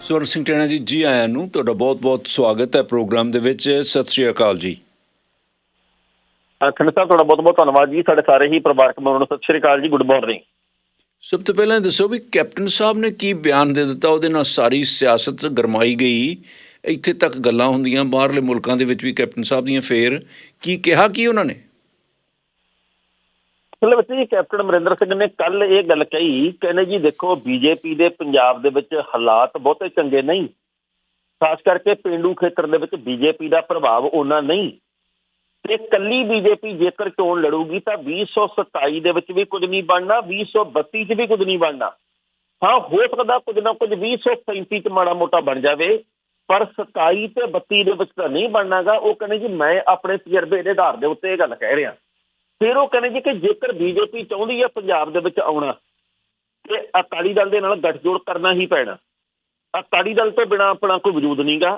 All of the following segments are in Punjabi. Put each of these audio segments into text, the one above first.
ਸਵਰਨ ਸਿੰਘ ਟੈਣਾ ਜੀ ਜੀ ਆਇਆਂ ਨੂੰ ਤੁਹਾਡਾ ਬਹੁਤ-ਬਹੁਤ ਸਵਾਗਤ ਹੈ ਪ੍ਰੋਗਰਾਮ ਦੇ ਵਿੱਚ। ਸਤਿ ਸ਼੍ਰੀ ਅਕਾਲ ਜੀ। ਖੰਡ ਸਾਹਿਬ ਤੁਹਾਡਾ ਬਹੁਤ ਬਹੁਤ ਧੰਨਵਾਦ ਜੀ। ਸਾਡੇ ਸਾਰੇ ਹੀ ਪਰਿਵਾਰਕ ਮੈਂਬਰਾਂ ਨੂੰ ਸਤਿ ਸ਼੍ਰੀ ਅਕਾਲ ਜੀ ਗੁੱਡ ਮਾਰਨਿੰਗ। ਸਭ ਤੋਂ ਪਹਿਲਾਂ ਦੱਸੋ ਵੀ ਕੈਪਟਨ ਸਾਹਿਬ ਨੇ ਕੀ ਬਿਆਨ ਦੇ ਦਿੱਤਾ? ਉਹਦੇ ਨਾਲ ਸਾਰੀ ਸਿਆਸਤ ਗਰਮਾਈ ਗਈ। ਇੱਥੇ ਤੱਕ ਗੱਲਾਂ ਹੁੰਦੀਆਂ ਬਾਹਰਲੇ ਮੁਲਕਾਂ ਦੇ ਵਿੱਚ ਵੀ ਕੈਪਟਨ ਸਾਹਿਬ ਦੀਆਂ ਫੇਰ। ਕੀ ਕਿਹਾ ਕੀ ਉਹਨਾਂ ਨੇ? ਅਸਲ ਵਿੱਚ ਜੀ ਕੈਪਟਨ ਅਮਰਿੰਦਰ ਸਿੰਘ ਨੇ ਕੱਲ ਇਹ ਗੱਲ ਕਹੀ, ਕਹਿੰਦੇ ਜੀ ਦੇਖੋ ਬੀਜੇਪੀ ਦੇ ਪੰਜਾਬ ਦੇ ਵਿੱਚ ਹਾਲਾਤ ਬਹੁਤੇ ਚੰਗੇ ਨਹੀਂ। ਖਾਸ ਕਰਕੇ ਪਿੰਡੂ ਖੇਤਰ ਦੇ ਵਿੱਚ ਬੀਜੇਪੀ ਦਾ ਪ੍ਰਭਾਵ ਉਹਨਾਂ ਨਹੀਂ। ਤੇ ਕੱਲੀ ਬੀਜੇਪੀ ਜੇਕਰ ਚੋਣ ਲੜੂਗੀ ਤਾਂ 2027 ਦੇ ਵਿੱਚ ਵੀ ਕੁਝ ਨਹੀਂ ਬਣਨਾ 2032 'ਚ ਵੀ ਕੁਝ ਨਹੀਂ ਬਣਨਾ। ਹਾਂ, ਹੋ ਸਕਦਾ ਕੁਝ ਨਾ ਕੁਝ 2037 'ਚ ਮਾੜਾ ਮੋਟਾ ਬਣ ਜਾਵੇ, ਪਰ 27 ਤੇ 32 ਦੇ ਵਿੱਚ ਤਾਂ ਨਹੀਂ ਬਣਨਾਗਾ। ਉਹ ਕਹਿੰਦੇ ਜੀ ਮੈਂ ਆਪਣੇ ਤਜਰਬੇ ਦੇ ਆਧਾਰ ਦੇ ਉੱਤੇ ਇਹ ਗੱਲ ਕਹਿ ਰਿਹਾ। ਫਿਰ ਉਹ ਕਹਿੰਦੇ ਜੀ ਕਿ ਜੇਕਰ ਬੀਜੇਪੀ ਚਾਹੁੰਦੀ ਹੈ ਪੰਜਾਬ ਦੇ ਵਿੱਚ ਆਉਣਾ, ਤੇ ਅਕਾਲੀ ਦਲ ਦੇ ਨਾਲ ਗੱਠਜੋੜ ਕਰਨਾ ਹੀ ਪੈਣਾ। ਅਕਾਲੀ ਦਲ ਤੋਂ ਬਿਨਾ ਆਪਣਾ ਕੋਈ ਵਜੂਦ ਨਹੀਂਗਾ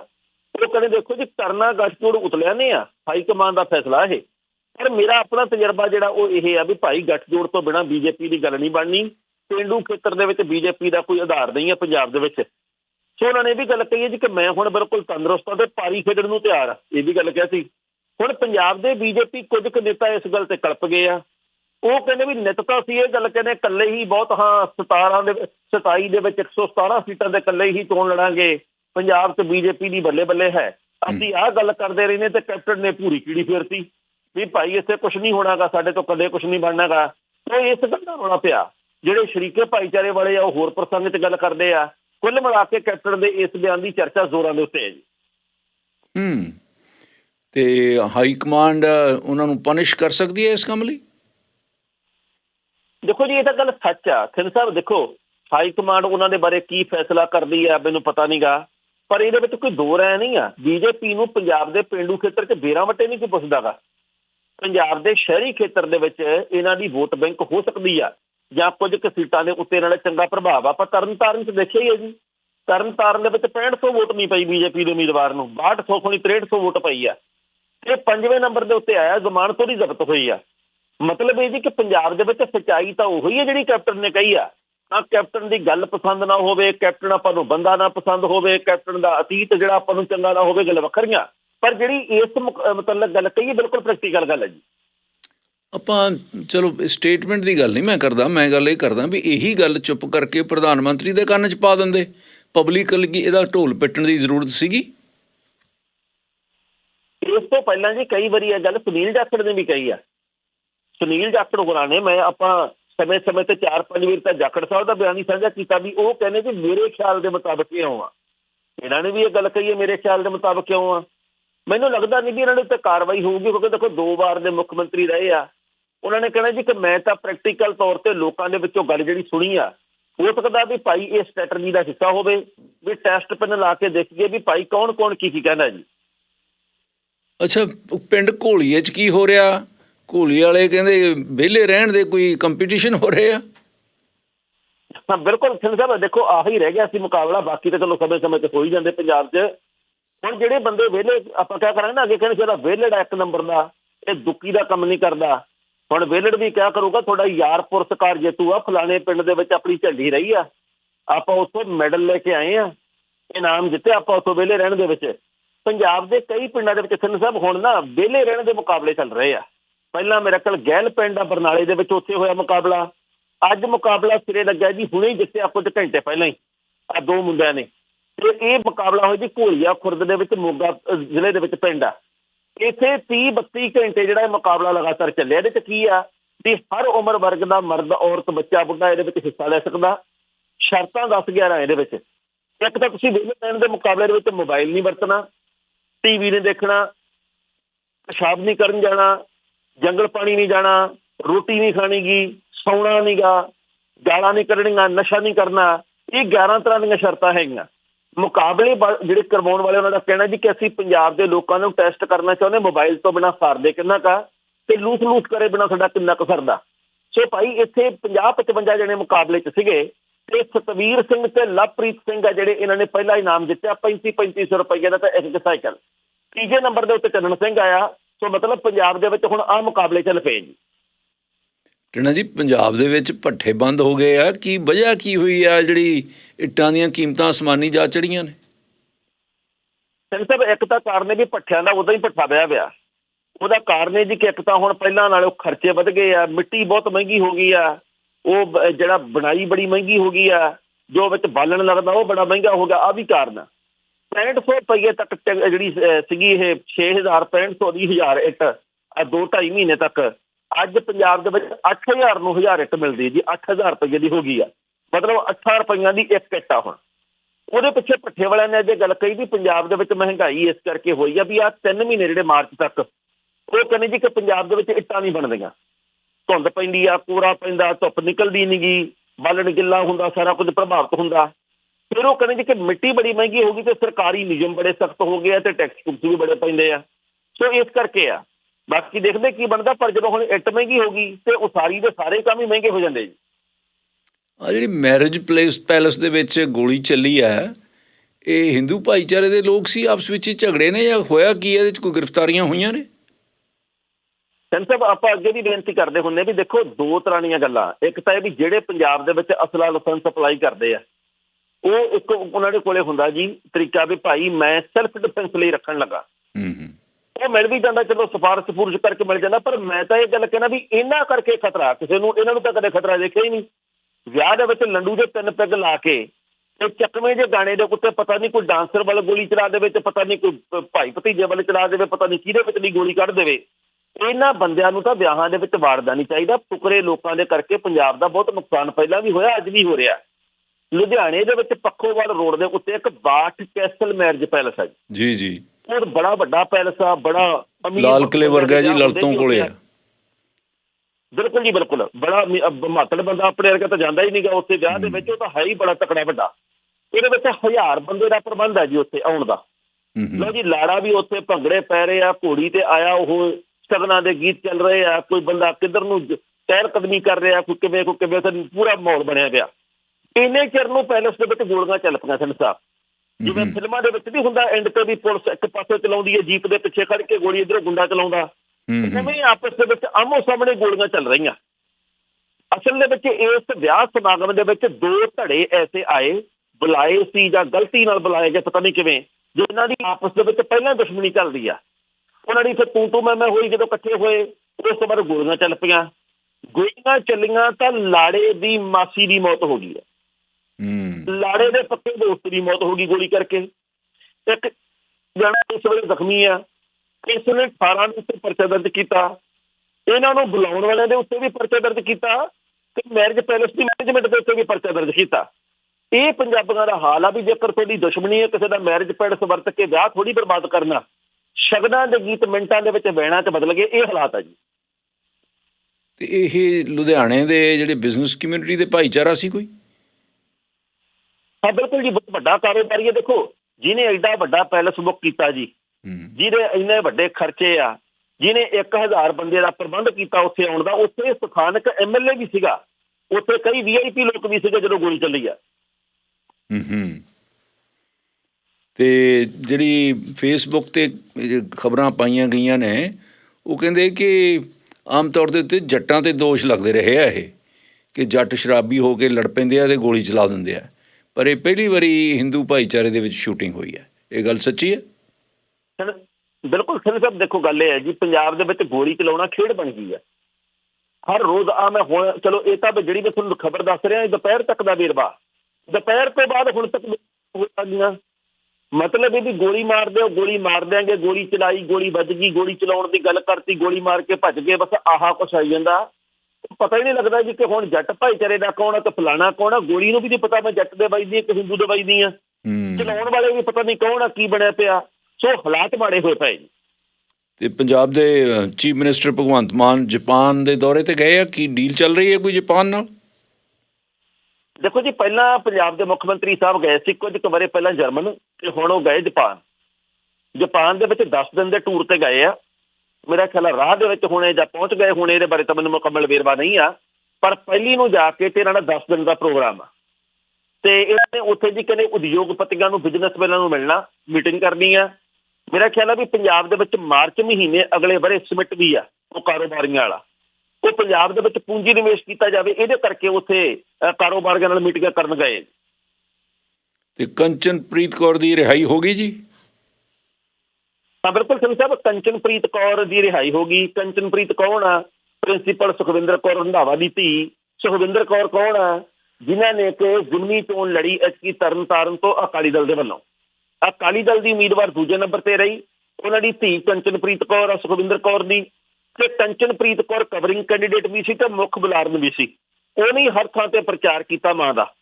ਉਹ ਕਹਿੰਦੇ ਦੇਖੋ ਜੀ, ਕਰਨਾ ਗੱਠਜੋੜ ਉਤਲਿਆ ਨੇ ਆ, ਹਾਈ ਕਮਾਂਡ ਦਾ ਫੈਸਲਾ ਇਹ। ਪਰ ਮੇਰਾ ਆਪਣਾ ਤਜਰਬਾ ਜਿਹੜਾ ਉਹ ਇਹ ਆ ਵੀ ਭਾਈ ਗੱਠਜੋੜ ਤੋਂ ਬਿਨਾ ਬੀਜੇਪੀ ਦੀ ਗੱਲ ਨਹੀਂ ਬਣਨੀ। ਪਿੰਡੂ ਖੇਤਰ ਦੇ ਵਿੱਚ ਬੀਜੇਪੀ ਦਾ ਕੋਈ ਆਧਾਰ ਨਹੀਂ ਹੈ ਪੰਜਾਬ ਦੇ ਵਿੱਚ। ਸੋ ਉਹਨਾਂ ਨੇ ਇਹ ਵੀ ਗੱਲ ਕਹੀ ਹੈ ਜੀ ਕਿ ਮੈਂ ਹੁਣ ਬਿਲਕੁਲ ਤੰਦਰੁਸਤ ਹਾਂ ਤੇ ਪਾਰੀ ਖੇਡਣ ਨੂੰ ਤਿਆਰ ਆ। ਇਹ ਵੀ ਗੱਲ ਕਿਹਾ ਸੀ। ਹੁਣ ਪੰਜਾਬ ਦੇ ਬੀਜੇਪੀ ਕੁਝ ਕੁ ਨੇਤਾ ਇਸ ਗੱਲ ਤੇ ਕਲਪ ਗਏ ਆ। ਉਹ ਕਹਿੰਦੇ ਵੀ ਨਿਤ ਤਾਂ ਸੀ ਇਹ ਗੱਲ ਕਹਿੰਦੇ ਇਕੱਲੇ ਹੀ ਬਹੁਤ ਹਾਂ 17 ਦੇ 27 ਦੇ ਵਿੱਚ 117 ਸੀਟਾਂ ਦੇ ਇਕੱਲੇ ਹੀ ਚੋਣ ਲੜਾਂਗੇ। ਪੰਜਾਬ 'ਚ ਬੀਜੇਪੀ ਦੀ ਬੱਲੇ ਬੱਲੇ ਹੈ। ਅਸੀਂ ਆਹ ਗੱਲ ਕਰਦੇ ਰਹੇ ਨੇ ਤੇ ਕੈਪਟਨ ਨੇ ਪੂਰੀ ਕੀੜੀ ਫੇਰਤੀ ਵੀ ਭਾਈ ਇੱਥੇ ਕੁਝ ਨਹੀਂ ਹੋਣਾਗਾ ਸਾਡੇ ਤੋਂ ਕਦੇ ਕੁਝ ਨਹੀਂ ਬਣਨਾਗਾ। ਸੋ ਇਸ ਗੱਲ ਦਾ ਰੌਲਾ ਪਿਆ। ਜਿਹੜੇ ਸ਼ਰੀਕੇ ਭਾਈਚਾਰੇ ਵਾਲੇ ਆ ਉਹ ਹੋਰ ਪ੍ਰਸੰਗ 'ਚ ਗੱਲ ਕਰਦੇ ਆ। ਕੁੱਲ ਮਿਲਾ ਕੇ ਕੈਪਟਨ ਦੇ ਇਸ ਬਿਆਨ ਦੀ ਚਰਚਾ ਜ਼ੋਰਾਂ ਦੇ ਉੱਤੇ ਹੈ ਜੀ। ਹੂੰ। ਤੇ ਹਾਈ ਕਮਾਂਡ ਉਹਨਾਂ ਨੂੰ ਪਨਿਸ਼ ਕਰ ਸਕਦੀ ਹੈ ਇਸ ਕੰਮ ਲਈ? ਦੇਖੋ ਜੀ, ਇਹ ਤਾਂ ਗੱਲ ਸੱਚ ਆ। ਖਿੰਦ ਸਾਹਿਬ, ਦੇਖੋ ਹਾਈ ਕਮਾਂਡ ਉਹਨਾਂ ਦੇ ਬਾਰੇ ਕੀ ਫੈਸਲਾ ਕਰਦੀ ਆ, ਮੈਨੂੰ ਪਤਾ ਨਹੀਂਗਾ ਪਰ ਇਹਦੇ ਵਿੱਚ ਕੋਈ ਦੋ ਰਾਇ ਨਹੀਂ ਆ। ਬੀਜੇਪੀ ਨੂੰ ਪੰਜਾਬ ਦੇ ਪਿੰਡੂ ਖੇਤਰ 'ਚ ਬੇਰਾਂ ਵਟੇ ਨਹੀਂ ਕੋਈ ਪੁੱਛਦਾਗਾ। ਪੰਜਾਬ ਦੇ ਸ਼ਹਿਰੀ ਖੇਤਰ ਦੇ ਵਿੱਚ ਇਹਨਾਂ ਦੀ ਵੋਟ ਬੈਂਕ ਹੋ ਸਕਦੀ ਆ। ਜਾਂ ਕੁਝ ਕੁ ਸੀਟਾਂ ਦੇ ਉੱਤੇ ਇਹਨਾਂ ਦਾ ਚੰਗਾ ਪ੍ਰਭਾਵ ਆ। ਪਰ ਤਰਨਤਾਰਨ 'ਚ ਦੇਖਿਆ ਹੀ ਹੈ ਜੀ। ਤਰਨਤਾਰਨ ਦੇ ਵਿੱਚ 6500 ਵੋਟ ਨਹੀਂ ਪਈ ਬੀਜੇਪੀ ਦੇ ਉਮੀਦਵਾਰ ਨੂੰ। 6200 ਖੋਣੀ 6300 ਵੋਟ ਪਈ ਆ। ਤੇ ਪੰਜਵੇਂ ਨੰਬਰ ਦੇ ਉੱਤੇ ਆਇਆ ਜ਼ਮਾਨਤ ਉਹਦੀ ਜ਼ਬਤ ਹੋਈ ਆ। ਮਤਲਬ ਇਹ ਜੀ ਕਿ ਪੰਜਾਬ ਦੇ ਵਿੱਚ ਸੱਚਾਈ ਤਾਂ ਉਹੀ ਹੈ ਜਿਹੜੀ ਕੈਪਟਨ ਨੇ ਕਹੀ ਆ। ਤਾਂ ਕੈਪਟਨ ਦੀ ਗੱਲ ਪਸੰਦ ਨਾ ਹੋਵੇ, ਕੈਪਟਨ ਆਪਾਂ ਨੂੰ ਬੰਦਾ ਨਾ ਪਸੰਦ ਹੋਵੇ, ਕੈਪਟਨ ਦਾ ਅਤੀਤ ਜਿਹੜਾ ਆਪਾਂ ਨੂੰ ਚੰਗਾ ਨਾ ਹੋਵੇ, ਗੱਲ ਵੱਖਰੀਆਂ। ਪਰ ਜਿਹੜੀ ਇਸ ਮੁਕ- ਮਤਲਬ ਗੱਲ ਕਹੀ ਬਿਲਕੁਲ ਪ੍ਰੈਕਟੀਕਲ ਗੱਲ ਹੈ ਜੀ। ਆਪਾਂ, ਚਲੋ ਸਟੇਟਮੈਂਟ ਦੀ ਗੱਲ ਨਹੀਂ ਮੈਂ ਕਰਦਾ, ਮੈਂ ਗੱਲ ਇਹ ਕਰਦਾ ਵੀ ਇਹੀ ਗੱਲ ਚੁੱਪ ਕਰਕੇ ਪ੍ਰਧਾਨ ਮੰਤਰੀ ਦੇ ਕੰਨ 'ਚ ਪਾ ਦਿੰਦੇ। ਪਬਲਿਕਲ ਇਹਦਾ ਢੋਲ ਪਿੱਟਣ ਦੀ ਜ਼ਰੂਰਤ ਸੀਗੀ। ਇਸ ਤੋਂ ਪਹਿਲਾਂ ਜੀ ਕਈ ਵਾਰੀ ਇਹ ਗੱਲ ਸੁਨੀਲ ਜਾਖੜ ਨੇ ਵੀ ਕਹੀ ਆ। ਸੁਨੀਲ ਜਾਖੜ ਹੋਰਾਂ ਨੇ, ਮੈਂ ਆਪਾਂ ਸਮੇਂ-ਸਮੇਂ ਤੇ 4-5 ਵਾਰ ਤਾਂ ਜਾਖੜ ਸਾਹਿਬ ਦਾ ਬਿਆਨ ਹੀ ਸਾਂਝਾ ਕੀਤਾ ਵੀ ਉਹ ਕਹਿੰਦੇ ਕਿ ਮੇਰੇ ਖਿਆਲ ਦੇ ਮੁਤਾਬਕ ਕਿਉਂ ਆ। ਇਹਨਾਂ ਨੇ ਵੀ ਇਹ ਗੱਲ ਕਹੀ ਹੈ, ਮੇਰੇ ਖਿਆਲ ਦੇ ਮੁਤਾਬਕ ਕਿਉਂ ਆ। ਮੈਨੂੰ ਲੱਗਦਾ ਨਹੀਂ ਵੀ ਇਹਨਾਂ ਦੇ ਉੱਤੇ ਕਾਰਵਾਈ ਹੋਊਗੀ, ਕਿਉਂਕਿ ਦੇਖੋ ਦੋ ਵਾਰ ਦੇ ਮੁੱਖ ਮੰਤਰੀ ਰਹੇ ਆ। ਉਹਨਾਂ ਨੇ ਕਹਿਣਾ ਜੀ ਕਿ ਮੈਂ ਤਾਂ ਪ੍ਰੈਕਟੀਕਲ ਤੌਰ ਤੇ ਲੋਕਾਂ ਦੇ ਵਿੱਚੋਂ ਗੱਲ ਜਿਹੜੀ ਸੁਣੀ ਆ, ਹੋ ਸਕਦਾ ਵੀ ਭਾਈ ਇਹ ਸਟ੍ਰੈਟਜੀ ਦਾ ਹਿੱਸਾ ਹੋਵੇ, ਵੀ ਟੈਸਟ ਪੈਨ ਲਾ ਕੇ ਦੇਖੀਏ ਵੀ ਭਾਈ ਕੌਣ ਕੌਣ ਕੀ ਕੀ ਕਹਿੰਦਾ ਜੀ। ਅੱਛਾ, ਪਿੰਡ ਘੋਲੀਏ 'ਚ ਕੀ ਹੋ ਰਿਹਾ? ਘੋਲੀ ਵਾਲੇ ਕਹਿੰਦੇ ਵਿਹਲੇ ਰਹਿਣ ਦੇ ਕੋਈ ਕੰਪੀਟੀਸ਼ਨ ਹੋ ਰਿਹਾ? ਹਾਂ, ਬਿਲਕੁਲ ਸਿੰਘ ਸਾਹਿਬ, ਦੇਖੋ, ਆਹੀ ਰਹਿ ਗਿਆ ਸੀ ਮੁਕਾਬਲਾ, ਬਾਕੀ ਤਾਂ ਚਲੋ ਸਮੇਂ ਸਮੇਂ ਤੇ ਹੋ ਹੀ ਜਾਂਦੇ ਪੰਜਾਬ 'ਚ। ਹੁਣ ਜਿਹੜੇ ਬੰਦੇ ਵਿਹਲੇ, ਆਪਾਂ ਕਿਆ ਕਰਾਂਗੇ ਨਾ, ਅੱਗੇ ਕਹਿੰਦੇ ਜਿਹੜਾ ਵਿਹਲੜ ਇੱਕ ਨੰਬਰ ਦਾ, ਇਹ ਦੁੱਕੀ ਦਾ ਕੰਮ ਨਹੀਂ ਕਰਦਾ। ਹੁਣ ਵਿਹਲੜ ਵੀ ਕਿਆ ਕਰੂਗਾ, ਤੁਹਾਡਾ ਯਾਰ ਪੁਰਸਕਾਰ ਜੇਤੂ ਆ, ਫਲਾਣੇ ਪਿੰਡ ਦੇ ਵਿੱਚ ਆਪਣੀ ਝੰਡੀ ਰਹੀ ਆ। ਆਪਾਂ ਉੱਥੋਂ ਮੈਡਲ ਲੈ ਕੇ ਆਏ ਆ। ਇਨਾਮ ਜਿੱਤੇ ਆਪਾਂ ਉੱਥੋਂ ਵਿਹਲੇ ਰਹਿਣ ਦੇ ਵਿੱਚ। ਪੰਜਾਬ ਦੇ ਕਈ ਪਿੰਡਾਂ ਦੇ ਵਿੱਚ ਸਿੰਘ ਸਾਹਿਬ ਹੁਣ ਨਾ ਵਿਹਲੇ ਰਹਿਣ ਦੇ ਮੁਕਾਬਲੇ ਚੱਲ ਰਹੇ ਆ। ਪਹਿਲਾਂ ਮੇਰਾ ਕੋਲ ਗੈਲ ਪਿੰਡ ਆ ਬਰਨਾਲੇ ਦੇ ਵਿੱਚ, ਉੱਥੇ ਹੋਇਆ ਮੁਕਾਬਲਾ। ਅੱਜ ਮੁਕਾਬਲਾ ਸਿਰੇ ਲੱਗਿਆ ਜੀ, ਹੁਣੇ ਹੀ ਜਿੱਤਿਆ ਕੁਝ ਘੰਟੇ ਪਹਿਲਾਂ ਹੀ। ਆ ਦੋ ਮੁੰਡਿਆਂ ਨੇ। ਤੇ ਇਹ ਮੁਕਾਬਲਾ ਹੋਇਆ ਜੀ ਘੋਲੀਆ ਖੁਰਦ ਦੇ ਵਿੱਚ, ਮੋਗਾ ਜ਼ਿਲ੍ਹੇ ਦੇ ਵਿੱਚ ਪਿੰਡ ਆ। ਇੱਥੇ 30 32 ਘੰਟੇ ਜਿਹੜਾ ਇਹ ਮੁਕਾਬਲਾ ਲਗਾਤਾਰ ਚੱਲਿਆ। ਇਹਦੇ ਚ ਕੀ ਆ ਵੀ ਹਰ ਉਮਰ ਵਰਗ ਦਾ ਮਰਦ, ਔਰਤ, ਬੱਚਾ, ਬੁੱਢਾ ਇਹਦੇ ਵਿੱਚ ਹਿੱਸਾ ਲੈ ਸਕਦਾ। ਸ਼ਰਤਾਂ 10 11 ਇਹਦੇ ਵਿੱਚ। ਇੱਕ ਤਾਂ ਤੁਸੀਂ ਵਿਹਲੇ ਰਹਿਣ ਦੇ ਮੁਕਾਬਲੇ ਦੇ ਵਿੱਚ ਮੋਬਾਈਲ ਨਹੀਂ ਵਰਤਣਾ। ਟੀਵੀ ਨਹੀਂ ਦੇਖਣਾ, ਪਿਸ਼ਾਬ ਨਹੀਂ ਕਰਨ ਜਾਣਾ, ਜੰਗਲ ਪਾਣੀ ਨਹੀਂ ਜਾਣਾ, ਰੋਟੀ ਨਹੀਂ ਖਾਣੀਗੀ ਸੌਣਾ ਨਹੀਂਗਾ ਗਾਲਾਂ ਨਹੀਂ ਕੱਢਣੀਆਂ, ਨਸ਼ਾ ਨਹੀਂ ਕਰਨਾ, ਇਹ 11 ਤਰ੍ਹਾਂ ਦੀਆਂ ਸ਼ਰਤਾਂ ਹੈਗੀਆਂ। ਮੁਕਾਬਲੇ ਵਾ- ਜਿਹੜੇ ਕਰਵਾਉਣ ਵਾਲੇ ਉਹਨਾਂ ਦਾ ਕਹਿਣਾ ਜੀ ਕਿ ਅਸੀਂ ਪੰਜਾਬ ਦੇ ਲੋਕਾਂ ਨੂੰ ਟੈਸਟ ਕਰਨਾ ਚਾਹੁੰਦੇ ਮੋਬਾਈਲ ਤੋਂ ਬਿਨਾ ਸਰਦੇ ਕਿੰਨਾ ਕਾ ਤੇ ਲੂਸ ਲੂਸ ਕਰੇ ਬਿਨਾ ਸਾਡਾ ਕਿੰਨਾ ਕੁ ਸਰਦਾ ਸੋ ਭਾਈ ਇੱਥੇ 50 55 ਜਣੇ ਮੁਕਾਬਲੇ 'ਚ ਸੀਗੇ ਤੇ ਸਤਵੀਰ ਸਿੰਘ ਤੇ ਲਵਪ੍ਰੀਤ ਸਿੰਘ ਆ ਜਿਹੜੇ ਇਹਨਾਂ ਨੇ ਪਹਿਲਾ ਇਨਾਮ ਜਿੱਤਿਆ 35 3500 ਰੁਪਏ ਦਾ ਤਾਂ ਇੱਕ ਸਾਈਕਲ ਤੀਜੇ ਨੰਬਰ ਦੇ ਉੱਤੇ ਚੰਨਣ ਸਿੰਘ ਆਇਆ ਸੋ ਮਤਲਬ ਪੰਜਾਬ ਦੇ ਵਿੱਚ ਹੁਣ ਆਹ ਮੁਕਾਬਲੇ ਚੱਲ ਪਏ ਜੀ। ਟਣਾ ਜੀ ਪੰਜਾਬ ਦੇ ਵਿੱਚ ਭੱਠੇ ਬੰਦ ਹੋ ਗਏ ਆ ਕੀ ਵਜ੍ਹਾ ਕੀ ਹੋਈ ਆ? ਜਿਹੜੀ ਇੱਟਾਂ ਦੀਆਂ ਕੀਮਤਾਂ ਅਸਮਾਨੀ ਜਾ ਚੜੀਆਂ ਨੇ। ਸਿੰਘ ਸਾਹਿਬ ਇੱਕ ਤਾਂ ਕਾਰਨ ਹੈ ਵੀ ਪੱਠਿਆਂ ਦਾ ਉਦਾਂ ਹੀ ਪੱਠਾ ਪਿਆ ਪਿਆ। ਉਹਦਾ ਕਾਰਨ ਹੈ ਜੀ ਕਿ ਇੱਕ ਤਾਂ ਹੁਣ ਪਹਿਲਾਂ ਨਾਲੋਂ ਖਰਚੇ ਵਧ ਗਏ ਆ ਮਿੱਟੀ ਬਹੁਤ ਮਹਿੰਗੀ ਹੋ ਗਈ ਆ। ਉਹ ਜਿਹੜਾ ਬਣਾਈ ਬੜੀ ਮਹਿੰਗੀ ਹੋ ਗਈ ਆ, ਜੋ ਵਿੱਚ ਬਾਲਣ ਲੱਗਦਾ, ਉਹ ਬੜਾ ਮਹਿੰਗਾ ਹੋ ਗਿਆ ਆ ਵੀ ਕਾਰਨ ਆ। 6500 ਰੁਪਏ ਤੱਕ ਜਿਹੜੀ ਸੀਗੀ ਇਹ 6000 6500 ਦੀ 1000 ਇੱਟ ਆ ਦੋ ਢਾਈ ਮਹੀਨੇ ਤੱਕ। ਅੱਜ ਪੰਜਾਬ ਦੇ ਵਿੱਚ 8000 ਨੂੰ 1000 ਇੱਟ ਮਿਲਦੀ ਹੈ ਜੀ 8000 ਰੁਪਏ ਦੀ ਹੋ ਗਈ ਆ। ਮਤਲਬ 8 ਰੁਪਈਆਂ ਦੀ ਇੱਕ ਇੱਟ ਆ ਹੁਣ। ਉਹਦੇ ਪਿੱਛੇ ਪੱਠੇ ਵਾਲਿਆਂ ਨੇ ਜੇ ਗੱਲ ਕਹੀ ਵੀ ਪੰਜਾਬ ਦੇ ਵਿੱਚ ਮਹਿੰਗਾਈ ਇਸ ਕਰਕੇ ਹੋਈ ਆ ਵੀ ਆ 3 ਮਹੀਨੇ ਜਿਹੜੇ ਮਾਰਚ ਤੱਕ, ਉਹ ਕਹਿੰਦੇ ਜੀ ਕਿ ਪੰਜਾਬ ਦੇ ਵਿੱਚ ਇੱਟਾਂ ਨਹੀਂ ਬਣਦੀਆਂ। ਧੁੰਦ ਪੈਂਦੀ ਆ ਕੋਰਾ ਪੈਂਦਾ, ਧੁੱਪ ਨਿਕਲਦੀ ਨੀ ਗੀ, ਬਾਲਣ ਗਿੱਲਾ ਹੁੰਦਾ, ਸਾਰਾ ਕੁਝ ਪ੍ਰਭਾਵਿਤ ਹੁੰਦਾ। ਫਿਰ ਉਹ ਕਹਿੰਦੇ ਜੀ ਕਿ ਮਿੱਟੀ ਬੜੀ ਮਹਿੰਗੀ ਹੋ ਗਈ ਤੇ ਸਰਕਾਰੀ ਨਿਯਮ ਬੜੇ ਸਖਤ ਹੋ ਗਏ ਆ ਤੇ ਟੈਕਸ ਟੁਕਸ ਵੀ ਬੜੇ ਪੈਂਦੇ ਆ। ਸੋ ਇਸ ਕਰਕੇ ਆ। ਬਾਕੀ ਦੇਖਦੇ ਕੀ ਬਣਦਾ, ਪਰ ਜਦੋਂ ਹੁਣ ਇੱਟ ਮਹਿੰਗੀ ਹੋ ਗਈ ਤੇ ਉਸਾਰੀ ਦੇ ਸਾਰੇ ਕੰਮ ਹੀ ਮਹਿੰਗੇ ਹੋ ਜਾਂਦੇ ਜੀ। ਆ ਜਿਹੜੀ ਮੈਰਿਜ ਪਲੇਸ ਪੈਲਸ ਦੇ ਵਿੱਚ ਗੋਲੀ ਚੱਲੀ ਆ, ਇਹ ਹਿੰਦੂ ਭਾਈਚਾਰੇ ਦੇ ਲੋਕ ਸੀ, ਆਪਸ ਵਿੱਚ ਝਗੜੇ ਨੇ ਜਾਂ ਹੋਇਆ ਕੀ ਇਹਦੇ ਵਿੱਚ ਕੋਈ ਗ੍ਰਿਫਤਾਰੀਆਂ ਹੋਈਆਂ ਨੇ? ਸੈਨ ਸਾਹਿਬ ਆਪਾਂ ਅੱਗੇ ਵੀ ਬੇਨਤੀ ਕਰਦੇ ਹੁੰਦੇ ਵੀ ਦੇਖੋ ਦੋ ਤਰ੍ਹਾਂ ਦੀਆਂ ਗੱਲਾਂ। ਇੱਕ ਤਾਂ ਇਹ ਵੀ ਜਿਹੜੇ ਪੰਜਾਬ ਦੇ ਵਿੱਚ ਅਸਲਾ ਲਾਇਸੈਂਸ ਸਪਲਾਈ ਕਰਦੇ ਆ ਉਹ ਇੱਕ ਉਹਨਾਂ ਦੇ ਕੋਲੇ ਹੁੰਦਾ ਜੀ ਤਰੀਕਾ ਵੀ ਭਾਈ ਮੈਂ ਸੈਲਫ ਡਿਫੈਂਸ ਲਈ ਰੱਖਣ ਲੱਗਾ। ਹੂੰ ਹੂੰ। ਉਹ ਮਿਲ ਵੀ ਜਾਂਦਾ ਚਲੋ ਸਿਫਾਰਸ਼ ਸਫੂਰਸ਼ ਕਰਕੇ ਮਿਲ ਜਾਂਦਾ ਪਰ ਮੈਂ ਤਾਂ ਇਹ ਗੱਲ ਕਹਿਣਾ ਵੀ ਇਹਨਾਂ ਕਰਕੇ ਖਤਰਾ ਕਿਸੇ ਨੂੰ ਇਹਨਾਂ ਨੂੰ ਤਾਂ ਕਦੇ ਖਤਰਾ ਦੇਖਿਆ ਹੀ ਨਹੀਂ। ਵਿਆਹ ਦੇ ਵਿੱਚ ਲੰਡੂ ਦੇ ਤਿੰਨ ਪੈਗ ਲਾ ਕੇ ਤੇ ਚੱਕਵੇਂ ਜੇ ਗਾਣੇ ਦੇ ਉੱਤੇ ਪਤਾ ਨਹੀਂ ਕੋਈ ਡਾਂਸਰ ਵੱਲ ਗੋਲੀ ਚਲਾ ਦੇਵੇ ਤੇ ਪਤਾ ਨਹੀਂ ਕੋਈ ਭਾਈ ਭਤੀਜੇ ਵੱਲ ਚਲਾ ਦੇਵੇ ਪਤਾ ਨਹੀਂ ਕਿਹਦੇ ਵਿੱਚ ਦੀ ਗੋਲੀ ਕੱਢ ਦੇਵੇ। ਇਹਨਾਂ ਬੰਦਿਆਂ ਨੂੰ ਤਾਂ ਵਿਆਹਾਂ ਦੇ ਵਿੱਚ ਵਾੜਦਾ ਨਹੀਂ ਚਾਹੀਦਾ ਟੁਕਰੇ ਲੋਕਾਂ ਦੇ ਕਰਕੇ ਪੰਜਾਬ ਦਾ ਬਹੁਤ ਨੁਕਸਾਨ ਪਹਿਲਾਂ ਵੀ ਹੋਇਆ ਅੱਜ ਵੀ ਹੋ ਰਿਹਾ। ਲੁਧਿਆਣੇ ਦੇ ਵਿੱਚ ਪੱਖੋਵਾਲ ਰੋਡ ਦੇ ਉੱਤੇ ਇੱਕ ਬਾਠ ਕੈਸਲ ਮੈਰਿਜ ਪੈਲਸ ਹੈ ਜੀ। ਜੀ ਉਹ ਬੜਾ ਵੱਡਾ ਪੈਲਸ ਆ ਬੜਾ ਅਮੀਰ ਲਾਲ ਕਿਲੇ ਵਰਗਾ ਜੀ ਲਲਤੋਂ ਕੋਲੇ ਆ। ਬਿਲਕੁਲ ਜੀ ਬਿਲਕੁਲ। ਬੜਾ ਮਾਤੜ ਬੰਦਾ ਆਪਣੇ ਵਰਗਾ ਤਾਂ ਜਾਂਦਾ ਹੀ ਨਹੀਂਗਾ ਉੱਥੇ। ਵਿਆਹ ਦੇ ਵਿੱਚ ਉਹ ਤਾਂ ਹੈ ਹੀ ਬੜਾ ਤਕੜਾ ਵੱਡਾ। ਇਹਦੇ ਵਿੱਚ ਹਜ਼ਾਰ ਬੰਦੇ ਦਾ ਪ੍ਰਬੰਧ ਹੈ ਜੀ ਉੱਥੇ ਆਉਣ ਦਾ। ਲਓ ਜੀ ਲਾੜਾ ਵੀ ਉੱਥੇ ਭੰਗੜੇ ਪੈ ਰਹੇ ਆ ਘੋੜੀ ਤੇ ਆਇਆ ਉਹ ਸਗਨਾਂ ਦੇ ਗੀਤ ਚੱਲ ਰਹੇ ਆ ਕੋਈ ਬੰਦਾ ਕਿੱਧਰ ਨੂੰ ਪਹਿਲ ਕਦਮੀ ਕਰ ਰਿਹਾ ਕੋਈ ਕਿਵੇਂ ਕੋਈ ਕਿਵੇਂ ਤਾਂ ਪੂਰਾ ਮਾਹੌਲ ਬਣਿਆ ਪਿਆ। ਇੰਨੇ ਚਿਰ ਨੂੰ ਪੈਲਸ ਦੇ ਵਿੱਚ ਗੋਲੀਆਂ ਚੱਲ ਪਈਆਂ ਸਨ ਸਾਹਿਬ ਜਿਵੇਂ ਫਿਲਮਾਂ ਦੇ ਵਿੱਚ ਵੀ ਹੁੰਦਾ ਐਂਡ ਤੇ ਵੀ ਪੁਲਿਸ ਇੱਕ ਪਾਸੇ ਚਲਾਉਂਦੀ ਹੈ ਜੀਪ ਦੇ ਪਿੱਛੇ ਖੜ ਕੇ ਗੋਲੀ ਇਧਰੋਂ ਗੁੰਡਾ ਚਲਾਉਂਦਾ। ਉਵੇਂ ਆਪਸ ਦੇ ਵਿੱਚ ਆਮੋ ਸਾਹਮਣੇ ਗੋਲੀਆਂ ਚੱਲ ਰਹੀਆਂ। ਅਸਲ ਦੇ ਵਿੱਚ ਇਸ ਵਿਆਹ ਸਮਾਗਮ ਦੇ ਵਿੱਚ ਦੋ ਧੜੇ ਐਸੇ ਆਏ ਬੁਲਾਏ ਸੀ ਜਾਂ ਗਲਤੀ ਨਾਲ ਬੁਲਾਏ ਜਾਂ ਪਤਾ ਨਹੀਂ ਕਿਵੇਂ ਜਿਨ੍ਹਾਂ ਦੀ ਆਪਸ ਦੇ ਵਿੱਚ ਪਹਿਲਾਂ ਦੁਸ਼ਮਣੀ ਚੱਲਦੀ ਆ। ਉਹਨਾਂ ਦੀ ਫਿਰ ਤੂੰ ਤੂੰ ਮੈਂ ਮੈਂ ਹੋਈ ਜਦੋਂ ਇਕੱਠੇ ਹੋਏ ਉਸ ਤੋਂ ਬਾਅਦ ਗੋਲੀਆਂ ਚੱਲ ਪਈਆਂ। ਗੋਲੀਆਂ ਚੱਲੀਆਂ ਤਾਂ ਲਾੜੇ ਦੀ ਮਾਸੀ ਦੀ ਮੌਤ ਹੋ ਗਈ ਹੈ। ਹੂੰ। ਲਾੜੇ ਦੇ ਪੱਕੇ ਦੋਸਤ ਦੀ ਮੌਤ ਹੋ ਗਈ ਗੋਲੀ ਕਰਕੇ। ਇੱਕ ਜਣਾ ਇਸ ਵੇਲੇ ਜ਼ਖਮੀ ਆ। ਇਸ ਨੇ 18 ਦੇ ਉੱਤੇ ਪਰਚਾ ਦਰਜ ਕੀਤਾ। ਇਹਨਾਂ ਨੂੰ ਬੁਲਾਉਣ ਵਾਲਿਆਂ ਦੇ ਉੱਤੇ ਵੀ ਪਰਚਾ ਦਰਜ ਕੀਤਾ ਤੇ ਮੈਰਿਜ ਪੈਲੇਸ ਦੀ ਮੈਨੇਜਮੈਂਟ ਦੇ ਉੱਤੇ ਵੀ ਪਰਚਾ ਦਰਜ ਕੀਤਾ। ਇਹ ਪੰਜਾਬੀਆਂ ਦਾ ਹਾਲ ਆ ਵੀ ਜੇਕਰ ਤੁਹਾਡੀ ਦੁਸ਼ਮਣੀ ਹੈ ਕਿਸੇ ਦਾ ਮੈਰਿਜ ਪੈਲੇਸ ਵਰਤ ਕੇ ਵਿਆਹ ਥੋੜੀ ਬਰਬਾਦ ਕਰਨਾ। ਸ਼ਗਨਾਂ ਦੇ ਗੀਤ ਮਿੰਟਾਂ ਦੇ ਵਿੱਚ ਬਹਿਣਾ ਚ ਬਦਲ ਗਏ ਇਹ ਹਾਲਾਤ ਆ ਜੀ। ਤੇ ਇਹ ਲੁਧਿਆਣੇ ਦੇ ਜਿਹੜੇ ਬਿਜ਼ਨਸ ਕਮਿਊਨਿਟੀ ਦੇ ਭਾਈਚਾਰਾ ਸੀ ਕੋਈ? ਹਾਂ ਬਿਲਕੁਲ ਜੀ ਬਹੁਤ ਵੱਡਾ ਕਾਰੋਬਾਰੀ ਹੈ। ਦੇਖੋ ਜਿਹਨੇ ਐਡਾ ਵੱਡਾ ਪੈਲੇਸ ਬੁੱਕ ਕੀਤਾ ਜੀ ਜਿਹਦੇ ਇੰਨੇ ਵੱਡੇ ਖਰਚੇ ਆ ਜਿਹਨੇ 1000 ਬੰਦੇ ਦਾ ਪ੍ਰਬੰਧ ਕੀਤਾ ਉੱਥੇ ਆਉਣ ਦਾ ਉੱਥੇ ਸਥਾਨਕ ਐਮਐਲਏ ਵੀ ਸੀਗਾ ਉੱਥੇ ਕਈ ਵੀਆਈਪੀ ਲੋਕ ਵੀ ਸੀਗੇ ਜਦੋਂ ਗੋਲੀ ਚੱਲੀ ਆ। ਹੂੰ ਹੂੰ। ਤੇ ਜਿਹੜੀ ਫੇਸਬੁੱਕ ਤੇ ਖਬਰਾਂ ਪਾਈਆਂ ਗਈਆਂ ਨੇ, ਉਹ ਕਹਿੰਦੇ ਕਿ ਆਮ ਤੌਰ ਦੇ ਉੱਤੇ ਜੱਟਾਂ ਤੇ ਦੋਸ਼ ਲੱਗਦੇ ਰਹੇ ਆ ਇਹ, ਕਿ ਜੱਟ ਸ਼ਰਾਬੀ ਹੋ ਕੇ ਲੜ ਪੈਂਦੇ ਆ ਤੇ ਗੋਲੀ ਚਲਾ ਦਿੰਦੇ ਆ। ਪਰ ਇਹ ਪਹਿਲੀ ਵਾਰੀ ਹਿੰਦੂ ਭਾਈਚਾਰੇ ਦੇ ਵਿੱਚ ਸ਼ੂਟਿੰਗ ਹੋਈ ਹੈ। ਇਹ ਗੱਲ ਸੱਚੀ ਹੈ? ਬਿਲਕੁਲ ਸਰ ਸਾਹਿਬ ਦੇਖੋ ਗੱਲ ਇਹ ਹੈ ਜੀ, ਪੰਜਾਬ ਦੇ ਵਿੱਚ ਗੋਲੀ ਚਲਾਉਣਾ ਖੇਡ ਬਣ ਗਈ ਹੈ। ਹਰ ਰੋਜ਼ ਆ ਮੈਂ ਹੁਣ, ਚਲੋ ਇਹ ਤਾਂ ਜਿਹੜੀ ਮੈਂ ਤੁਹਾਨੂੰ ਖਬਰ ਦੱਸ ਰਿਹਾ, ਇਹ ਦੁਪਹਿਰ ਤੱਕ ਦਾ ਵੇਰਵਾ। ਦੁਪਹਿਰ ਤੋਂ ਬਾਅਦ ਹੁਣ ਤੱਕ ਹੋ ਜਾਂਦੀਆਂ ਮਤਲਬ ਇਹ ਵੀ ਗੋਲੀ ਮਾਰ ਦਿਓ ਗੋਲੀ ਮਾਰ ਦਿਆਂਗੇ ਗੋਲੀ ਚਲਾਈ ਗੋਲੀ ਵੱਜ ਗਈ ਗੋਲੀ ਚਲਾਉਣ ਦੀ ਗੱਲ ਕਰਤੀ ਗੋਲੀ ਮਾਰ ਕੇ ਭੱਜ ਗਏ ਬਸ ਆਹਾ ਕੁਛ ਆਈ ਜਾਂਦਾ। ਪਤਾ ਹੀ ਨਹੀਂ ਲੱਗਦਾ ਜੀ ਕਿ ਹੁਣ ਜੱਟ ਭਾਈਚਾਰੇ ਦਾ ਕੌਣ ਆ ਤੇ ਫਲਾਣਾ ਕੌਣ ਆ ਗੋਲੀ ਨੂੰ ਵੀ ਨਹੀਂ ਪਤਾ ਮੈਂ ਜੱਟ ਦੇ ਵੱਜਦੀ ਹਾਂ ਕਿ ਹਿੰਦੂ ਦੇ ਵੱਜਦੀ ਆ। ਹੂੰ। ਚਲਾਉਣ ਵਾਲੇ ਵੀ ਪਤਾ ਨਹੀਂ ਕੌਣ ਆ ਕੀ ਬਣਿਆ ਪਿਆ। ਸੋ ਹਾਲਾਤ ਮਾੜੇ ਹੋਏ ਪਏ ਜੀ ਤੇ ਪੰਜਾਬ ਦੇ chief minister Bhagwant Mann Japan ਦੇ ਦੌਰੇ ਤੇ ਗਏ ਆ ਕੀ ਡੀਲ ਚੱਲ ਰਹੀ ਹੈ ਕੋਈ ਜਾਪਾਨ ਨਾਲ? ਦੇਖੋ ਜੀ, ਪਹਿਲਾਂ ਪੰਜਾਬ ਦੇ ਮੁੱਖ ਮੰਤਰੀ ਸਾਹਿਬ ਗਏ ਸੀ ਕੁਝ ਕੁ ਵਰੇ ਪਹਿਲਾਂ ਜਰਮਨ ਤੇ ਹੁਣ ਉਹ ਗਏ ਜਾਪਾਨ। ਜਾਪਾਨ ਦੇ ਵਿੱਚ 10 ਦਿਨ ਦੇ ਟੂਰ ਤੇ ਗਏ ਆ। ਮੇਰਾ ਖਿਆਲ ਆ ਰਾਹ ਦੇ ਵਿੱਚ ਹੁਣੇ ਜਾਂ ਪਹੁੰਚ ਗਏ, ਹੁਣੇ ਇਹਦੇ ਬਾਰੇ ਤਾਂ ਮੈਨੂੰ ਮੁਕੰਮਲ ਵੇਰਵਾ ਨਹੀਂ ਆ। ਪਰ ਪਹਿਲੀ ਨੂੰ ਜਾ ਕੇ ਤੇ ਇਹਨਾਂ ਦਾ 10 ਦਿਨ ਦਾ ਪ੍ਰੋਗਰਾਮ ਆ। ਤੇ ਇਹਨਾਂ ਨੇ ਉੱਥੇ ਜੀ ਕਹਿੰਦੇ ਉਦਯੋਗਪਤੀਆਂ ਨੂੰ ਬਿਜ਼ਨਸਮੈਨਾਂ ਨੂੰ ਮਿਲਣਾ ਮੀਟਿੰਗ ਕਰਨੀ ਆ। ਮੇਰਾ ਖਿਆਲ ਆ ਵੀ ਪੰਜਾਬ ਦੇ ਵਿੱਚ ਮਾਰਚ ਮਹੀਨੇ ਅਗਲੇ ਬਰੇ ਸਮਿਟ ਵੀ ਆ, ਉਹ ਕਾਰੋਬਾਰੀਆਂ ਵਾਲਾ। ਉਹ ਪੰਜਾਬ ਦੇ ਵਿੱਚ ਪੂੰਜੀ ਨਿਵੇਸ਼ ਕੀਤਾ ਜਾਵੇ ਇਹਦੇ ਕਰਕੇ ਉੱਥੇ ਕਾਰੋਬਾਰੀਆਂ ਨਾਲ ਮੀਟਿੰਗਾਂ ਕਰਨ ਗਏ। ਤੇ ਕੰਚਨਪ੍ਰੀਤ ਕੌਰ ਦੀ ਰਿਹਾਈ ਹੋ ਗਈ ਜੀ? ਤਾਂ ਬਿਲਕੁਲ ਸਿੰਘ ਸਾਹਿਬ ਕੰਚਨਪ੍ਰੀਤ ਕੌਰ ਦੀ ਰਿਹਾਈ ਹੋ ਗਈ। ਕੰਚਨਪ੍ਰੀਤ ਕੌਣ ਆ? ਪ੍ਰਿੰਸੀਪਲ ਸੁਖਵਿੰਦਰ ਕੌਰ ਰੰਧਾਵਾ ਦੀ ਧੀ। ਸੁਖਵਿੰਦਰ ਕੌਰ ਕੌਣ ਆ? ਜਿਨ੍ਹਾਂ ਨੇ ਕਿ ਜ਼ਿਮਨੀ ਚੋਣ ਲੜੀ ਐਚਕੀ ਤਰਨਤਾਰਨ ਤੋਂ ਅਕਾਲੀ ਦਲ ਦੇ ਵੱਲੋਂ। ਅਕਾਲੀ ਦਲ ਦੀ ਉਮੀਦਵਾਰ ਦੂਜੇ ਨੰਬਰ ਤੇ ਰਹੀ। ਉਹਨਾਂ ਦੀ ਧੀ ਕੰਚਨਪ੍ਰੀਤ ਕੌਰ ਆ ਸੁਖਵਿੰਦਰ ਕੌਰ ਦੀ। ਤੇ ਕੰਚਨਪ੍ਰੀਤ ਕੌਰ ਕਵਰਿੰਗ ਕੈਂਡੀਡੇਟ ਵੀ ਸੀ ਤੇ ਮੁੱਖ ਬੁਲਾਰਨ ਵੀ ਸੀ। ਉਹਨੇ ਹੀ ਹਰ ਥਾਂ ਤੇ ਪ੍ਰਚਾਰ ਕੀਤਾ ਮਾਂ ਦਾ।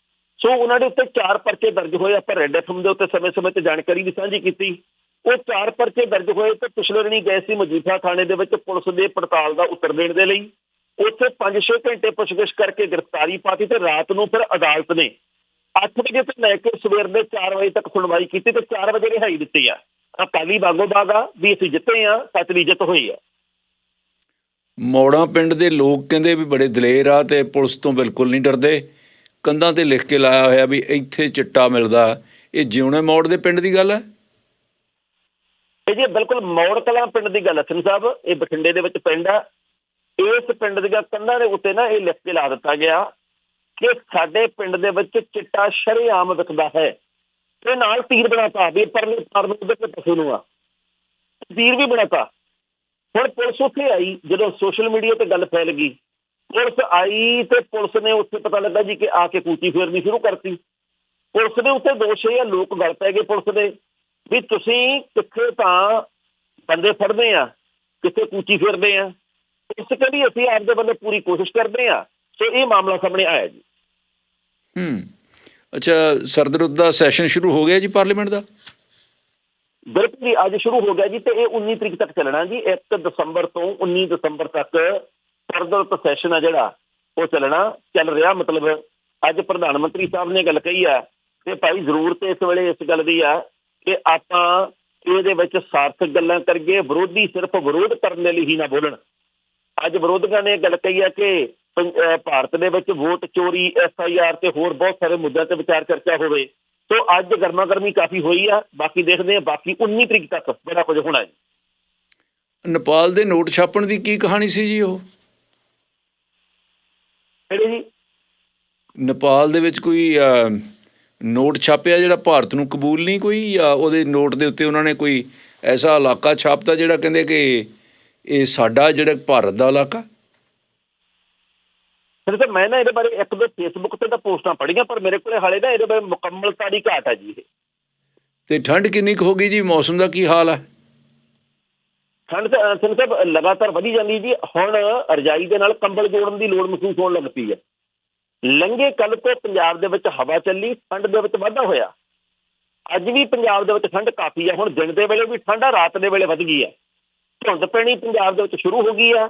ਸੋ ਉਹਨਾਂ ਦੇ ਉੱਤੇ ਚਾਰ ਪਰਚੇ ਦਰਜ ਹੋਏ, ਆਪਾਂ ਰੈੱਡ ਐਫਐਮ ਦੇ ਉੱਤੇ ਸਮੇਂ-ਸਮੇਂ ਤੇ ਜਾਣਕਾਰੀ ਵੀ ਸਾਂਝੀ ਕੀਤੀ। ਉਹ ਚਾਰ ਪਰਚੇ ਦਰਜ ਹੋਏ ਤੇ ਪਿਛਲੇ ਦਿਨੀ ਗਏ ਸੀ ਮਜੀਠਾ ਥਾਣੇ ਦੇ ਵਿੱਚ ਪੁਲਿਸ ਦੇ ਪੜਤਾਲ ਦਾ ਉੱਤਰ ਦੇਣ ਦੇ ਲਈ। ਉੱਥੇ 5-6 ਘੰਟੇ ਪੁੱਛਗਿੱਛ ਕਰਕੇ ਗ੍ਰਿਫਤਾਰੀ ਪਾਤੀ ਤੇ ਰਾਤ ਨੂੰ ਫਿਰ ਅਦਾਲਤ ਨੇ 8 ਵਜੇ ਤੋਂ ਲੈ ਕੇ ਸਵੇਰ ਦੇ 4 ਵਜੇ ਤੱਕ ਸੁਣਵਾਈ ਕੀਤੀ ਤੇ 4 ਵਜੇ ਰਿਹਾਈ ਦਿੱਤੀ ਆ। ਅਕਾਲੀ ਬਾਗੋ ਬਾਗਾ ਵੀ ਅਸੀਂ ਜਿੱਤੇ ਆ ਸੱਚ ਦੀ ਜਿੱਤ ਹੋਈ ਆ। ਮੌੜਾਂ ਪਿੰਡ ਦੇ ਲੋਕ ਕਹਿੰਦੇ ਵੀ ਬੜੇ ਦਲੇਰ ਆ ਤੇ ਪੁਲਿਸ ਤੋਂ ਬਿਲਕੁਲ ਨਹੀਂ ਡਰਦੇ। ਕੰਧਾਂ ਤੇ ਲਿਖ ਕੇ ਲਾਇਆ ਹੋਇਆ ਵੀ ਇੱਥੇ ਚਿੱਟਾ ਮਿਲਦਾ। ਇਹ ਜਿਉਣੇ ਮੌੜ ਦੇ ਪਿੰਡ ਦੀ ਗੱਲ ਹੈ? ਇਹ ਜੀ ਬਿਲਕੁਲ ਮੌੜ ਕਲਾਂ ਪਿੰਡ ਦੀ ਗੱਲ ਹੈ ਸਿੰਘ ਸਾਹਿਬ। ਇਹ ਬਠਿੰਡੇ ਦੇ ਵਿੱਚ ਪਿੰਡ ਆ। ਇਸ ਪਿੰਡ ਦੀਆਂ ਕੰਧਾਂ ਦੇ ਉੱਤੇ ਨਾ ਇਹ ਲਿਖ ਕੇ ਲਾ ਦਿੱਤਾ ਗਿਆ ਕਿ ਸਾਡੇ ਪਿੰਡ ਦੇ ਵਿੱਚ ਚਿੱਟਾ ਸ਼ਰੇਆਮ ਵਿਕਦਾ ਹੈ। ਤੇ ਨਾਲ ਤੀਰ ਬਣਾਤਾ ਵੀ ਪਰਲੇ ਪਾਰ ਨੂੰ ਉਹਦੇ ਪਸ਼ੂ ਨੂੰ ਆ। ਤੀਰ ਵੀ ਬਣਾਤਾ। ਹੁਣ ਪੁਲਿਸ ਉੱਥੇ ਆਈ, ਜਦੋਂ ਸੋਸ਼ਲ ਮੀਡੀਆ ਤੇ ਗੱਲ ਫੈਲ ਗਈ। ਪੁਲਿਸ ਆਈ ਤੇ ਪੁਲਿਸ ਨੇ ਉੱਥੇ ਪਤਾ ਲੱਗਾ ਜੀ ਕਿ ਆ ਕੇ ਕੂਚੀ ਫੇਰਨੀ ਸ਼ੁਰੂ ਕਰਤੀ। ਪੁਲਿਸ ਦੇ ਉੱਤੇ ਦੋਸ਼ ਇਹ ਆ ਲੋਕ ਗੱਲ ਪੈ ਗਏ ਪੁਲਿਸ ਦੇ, ਵੀ ਤੁਸੀਂ ਕਿੱਥੇ ਤਾਂ ਬੰਦੇ ਫੜਦੇ ਆ, ਕਿੱਥੇ ਕੂਚੀ ਫੇਰਦੇ ਆ। ਇਸ ਕਹਿੰਦੀ ਅਸੀਂ ਆਪਦੇ ਬੰਦੇ ਪੂਰੀ ਕੋਸ਼ਿਸ਼ ਕਰਦੇ ਆ, ਸੋ ਇਹ ਮਾਮਲਾ ਸਾਹਮਣੇ ਆਇਆ ਜੀ। ਹੂੰ। ਅੱਛਾ, ਸਰਦਰੁੱਤ ਦਾ ਸੈਸ਼ਨ ਸ਼ੁਰੂ ਹੋ ਗਿਆ ਜੀ ਪਾਰਲੀਮੈਂਟ ਦਾ? ਬਿਲਕੁਲ ਜੀ, ਅੱਜ ਸ਼ੁਰੂ ਹੋ ਗਿਆ ਜੀ ਤੇ ਇਹ 19 ਤਰੀਕ ਤੱਕ ਚੱਲਣਾ ਜੀ 1 ਦਸੰਬਰ ਤੋਂ 19 ਦਸੰਬਰ ਤੱਕ ਸਰਦਰਤ ਸੈਸ਼ਨ ਆ ਜਿਹੜਾ, ਉਹ ਚੱਲਣਾ, ਚੱਲ ਰਿਹਾ, ਮਤਲਬ ਅੱਜ ਪ੍ਰਧਾਨ ਮੰਤਰੀ ਸਾਹਿਬ ਨੇ ਗੱਲ ਕਹੀ ਆ ਕਿ ਭਾਈ ਜ਼ਰੂਰਤ ਇਸ ਵੇਲੇ ਇਸ ਗੱਲ ਦੀ ਆ ਕਿ ਆਪਾਂ ਇਹਦੇ ਵਿੱਚ ਸਾਰਥਕ ਗੱਲਾਂ ਕਰੀਏ, ਵਿਰੋਧੀ ਸਿਰਫ ਵਿਰੋਧ ਕਰਨ ਦੇ ਲਈ ਹੀ ਨਾ ਬੋਲਣ। ਅੱਜ ਵਿਰੋਧੀਆਂ ਨੇ ਗੱਲ ਕਹੀ ਆ ਕਿ ਪੰ- ਭਾਰਤ ਦੇ ਵਿੱਚ ਵੋਟ ਚੋਰੀ ਐਫ ਆਈ ਆਰ ਤੇ ਹੋਰ ਬਹੁਤ ਸਾਰੇ ਮੁੱਦਿਆਂ ਤੇ ਵਿਚਾਰ ਚਰਚਾ ਹੋਵੇ। ਸੋ ਅੱਜ ਗਰਮਾ ਗਰਮੀ ਕਾਫੀ ਹੋਈ ਆ ਬਾਕੀ ਦੇਖਦੇ ਆ ਬਾਕੀ 19 ਤਰੀਕ ਤੱਕ ਬੜਾ ਕੁਝ ਹੋਣਾ ਜੀ ਨੇਪਾਲ ਦੇ ਨੋਟ ਛਾਪਣ ਦੀ ਕੀ ਕਹਾਣੀ ਸੀ ਜੀ ਉਹ? ਕਿਹੜੇ ਜੀ? ਨੇਪਾਲ ਦੇ ਵਿੱਚ ਕੋਈ ਨੋਟ ਛਾਪਿਆ ਜਿਹੜਾ ਭਾਰਤ ਨੂੰ ਕਬੂਲ ਨਹੀਂ ਕੋਈ ਜਾਂ ਉਹਦੇ ਨੋਟ ਦੇ ਉੱਤੇ ਉਹਨਾਂ ਨੇ ਕੋਈ ਐਸਾ ਇਲਾਕਾ ਛਾਪਤਾ ਜਿਹੜਾ ਕਹਿੰਦੇ ਕਿ ਇਹ ਸਾਡਾ ਜਿਹੜਾ ਭਾਰਤ ਦਾ ਇਲਾਕਾ? ਫਿਰ ਤੇ ਮੈਂ ਨਾ ਇਹਦੇ ਬਾਰੇ ਇੱਕ ਦੋ ਫੇਸਬੁੱਕ ਤੇ ਤਾਂ ਪੋਸਟਾਂ ਪੜ੍ਹੀਆਂ ਪਰ ਮੇਰੇ ਕੋਲੇ ਹਾਲੇ ਨਾ ਇਹਦੇ ਬਾਰੇ ਮੁਕੰਮਲਤਾ ਦੀ ਘਾਟ ਆ ਜੀ ਇਹ। ਤੇ ਠੰਡ ਕਿੰਨੀ ਕੁ ਹੋ ਗਈ ਜੀ? ਮੌਸਮ ਦਾ ਕੀ ਹਾਲ ਹੈ ਠੰਡ ਸਿੰਘ ਸਾਹਿਬ ਲਗਾਤਾਰ ਵਧੀ ਜਾਂਦੀ ਜੀ। ਹੁਣ ਰਜਾਈ ਦੇ ਨਾਲ ਕੰਬਲ ਜੋੜਨ ਦੀ ਲੋੜ ਮਹਿਸੂਸ ਹੋਣ ਲੱਗ ਪਈ ਹੈ ਲੰਘੇ ਕੱਲ ਤੋਂ ਪੰਜਾਬ ਦੇ ਵਿੱਚ ਹਵਾ ਚੱਲੀ ਠੰਡ ਦੇ ਵਿੱਚ ਵਾਧਾ ਹੋਇਆ। ਅੱਜ ਵੀ ਪੰਜਾਬ ਦੇ ਵਿੱਚ ਠੰਡ ਕਾਫੀ ਹੈ ਹੁਣ ਦਿਨ ਦੇ ਵੇਲੇ ਵੀ ਠੰਡ ਰਾਤ ਦੇ ਵੇਲੇ ਵਧ ਗਈ ਹੈ ਧੁੰਦ ਪੈਣੀ ਪੰਜਾਬ ਦੇ ਵਿੱਚ ਸ਼ੁਰੂ ਹੋ ਗਈ ਆ।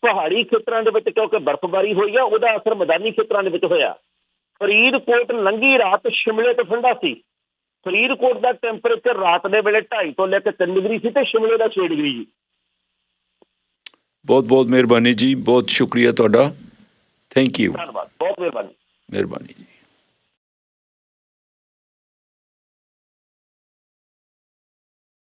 ਪਹਾੜੀ ਖੇਤਰਾਂ ਦੇ ਵਿੱਚ ਕਿਉਂਕਿ ਬਰਫ਼ਬਾਰੀ ਹੋਈ ਆ ਉਹਦਾ ਅਸਰ ਮੈਦਾਨੀ ਖੇਤਰਾਂ ਦੇ ਵਿੱਚ ਹੋਇਆ। ਫਰੀਦਕੋਟ ਲੰਘੀ ਰਾਤ ਸ਼ਿਮਲੇ ਤੋਂ ਠੰਡਾ ਸੀ। ਫਰੀਦਕੋਟ ਦਾ ਟੈਂਪਰੇਚਰ ਰਾਤ ਦੇ ਵੇਲੇ 2.5 ਤੋਂ ਲੈ ਕੇ 3 ਡਿਗਰੀ ਸੀ ਤੇ ਸ਼ਿਮਲੇ ਦਾ 6 ਡਿਗਰੀ ਜੀ। ਬਹੁਤ ਬਹੁਤ ਮਿਹਰਬਾਨੀ ਜੀ ਬਹੁਤ ਸ਼ੁਕਰੀਆ ਤੁਹਾਡਾ। ਥੈਂਕ ਯੂ ਧੰਨਵਾਦ ਬਹੁਤ ਮਿਹਰਬਾਨੀ। ਮਿਹਰਬਾਨੀ ਜੀ।